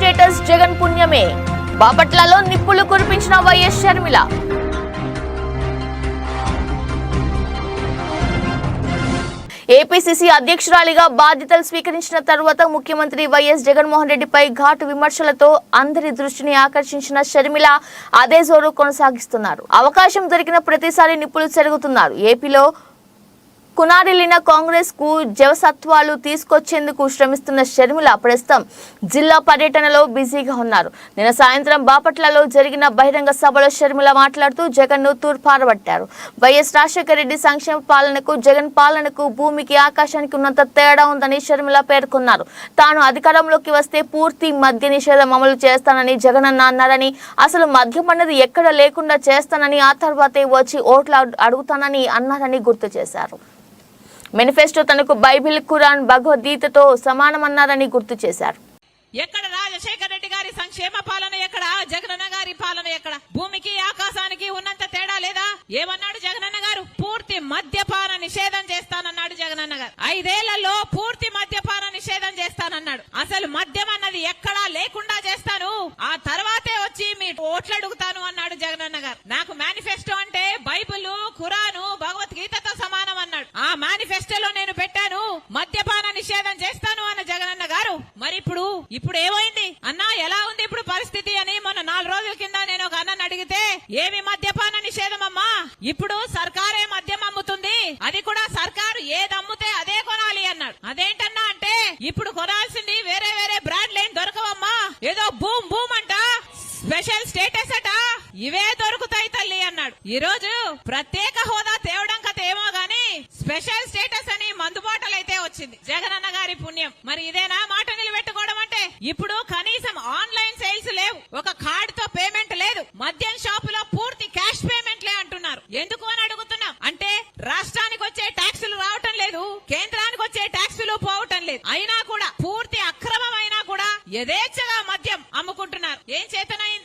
సంచలనమే బాపట్లలో నిప్పులు కురిపించిన వైఎస్ షర్మిల. ఏపీసీసీ అధ్యక్షురాలిగా బాధ్యతలు స్వీకరించిన తర్వాత ముఖ్యమంత్రి వైఎస్ జగన్మోహన్ రెడ్డిపై ఘాటు విమర్శలతో అందరి దృష్టిని ఆకర్షించిన షర్మిల అదే జోరు కొనసాగిస్తున్నారు. అవకాశం దొరికిన ప్రతిసారి నిప్పులు జరుగుతున్నారు ఏపీలో కునారిల్లిన కాంగ్రెస్కు జవసత్వాలు తీసుకొచ్చేందుకు శ్రమిస్తున్న షర్మిల ప్రస్తుతం జిల్లా పర్యటనలో బిజీగా ఉన్నారు. నిన్న సాయంత్రం బాపట్లలో జరిగిన బహిరంగ సభలో షర్మిల మాట్లాడుతూ జగన్ను తూర్పారబట్టారు. వైఎస్ రాజశేఖర రెడ్డి సంక్షేమ పాలనకు జగన్ పాలనకు భూమికి ఆకాశానికి ఉన్నంత తేడా ఉందని షర్మిల పేర్కొన్నారు. తాను అధికారంలోకి వస్తే పూర్తి మద్య నిషేధం అమలు చేస్తానని జగన్ అన్న అన్నారని అసలు మద్యం అన్నది ఎక్కడ లేకుండా చేస్తానని ఆ తర్వాతే వచ్చి ఓట్లు అడుగుతానని అన్నారని గుర్తు చేశారు. మేనిఫెస్టో తనకు బైబిల్ ఖురాన్ భగవద్గీతతో సమానమన్నారని గుర్తు చేశారు. ఎక్కడ రాజశేఖర రెడ్డి గారి సంక్షేమ పాలన ఎక్కడ? జగనన్న గారి పాలన ఎక్కడ? భూమికి ఆకాశానికి ఉన్నంత తేడా లేదా? ఏమన్నాడు జగనన్న గారు? పూర్తి మద్యపాన నిషేధం చేస్తానన్నాడు జగనన్న గారు. ఐదేళ్ళలో పూర్తి మద్యపాన నిషేధం చేస్తానన్నాడు. అసలు మద్యం అన్నది ఎక్కడా లేకుండా చేస్తాను. ఆ తర్వాతే వచ్చి మీ ఓట్లు అడుగుతాను అన్నాడు జగనన్న గారు. నాకు మేనిఫెస్టో అంటే బైబిల్ ఖురాను భగవద్గీతతో సమానం అన్నాడు ఆ మేనిఫెస్టోలో నేను పెట్టాను. మద్యపాన నిషేధం చేస్తాను అన్న జగనన్న గారు. మరి ఇప్పుడు ఇప్పుడు ఏమైంది? అన్నా ఎలా ఉంది ఇప్పుడు పరిస్థితి అని మొన్న నాలుగు రోజుల కింద నేను ఒక అన్నని అడిగితే ఏమి మద్యపాన నిషేధం అమ్మా? ఇప్పుడు సర్కారే మద్యం అమ్ముతుంది. అది కూడా సర్కారు ఏది అమ్ముతే అదే కొనాలి అన్నాడు. అదేంటన్నా అంటే ఇప్పుడు కొనాల్సింది వేరే వేరే బ్రాండ్లు ఏం దొరకవమ్మా? ఏదో భూమ్ భూమ్ అంట. స్పెషల్ స్టేటస్ అట. ఇవే దొరుకుతాయి తల్లి అన్నాడు. ఈ రోజు ప్రత్యేక హోదా తేవడం స్పెషల్ స్టేటస్ అని మందుబాటలు అయితే వచ్చింది. జగనన్న గారి పుణ్యం. మరి ఇదేనా మాట నిలబెట్టుకోవడం అంటే? ఇప్పుడు కనీసం ఆన్లైన్ సేల్స్ లేవు. ఒక కార్డ్తో పేమెంట్ లేదు. మద్యం షాపులో పూర్తి క్యాష్ పేమెంట్లే అంటున్నారు. ఎందుకు అని అడుగుతున్నాం. అంటే రాష్ట్రానికి వచ్చే ట్యాక్సులు రావటం లేదు. కేంద్రానికి వచ్చే ట్యాక్సులు పోవటం లేదు. అయినా కూడా పూర్తి అక్రమం అయినా కూడా యథేచ్ఛగా మద్యం అమ్ముకుంటున్నారు. ఏం చేతనైంది?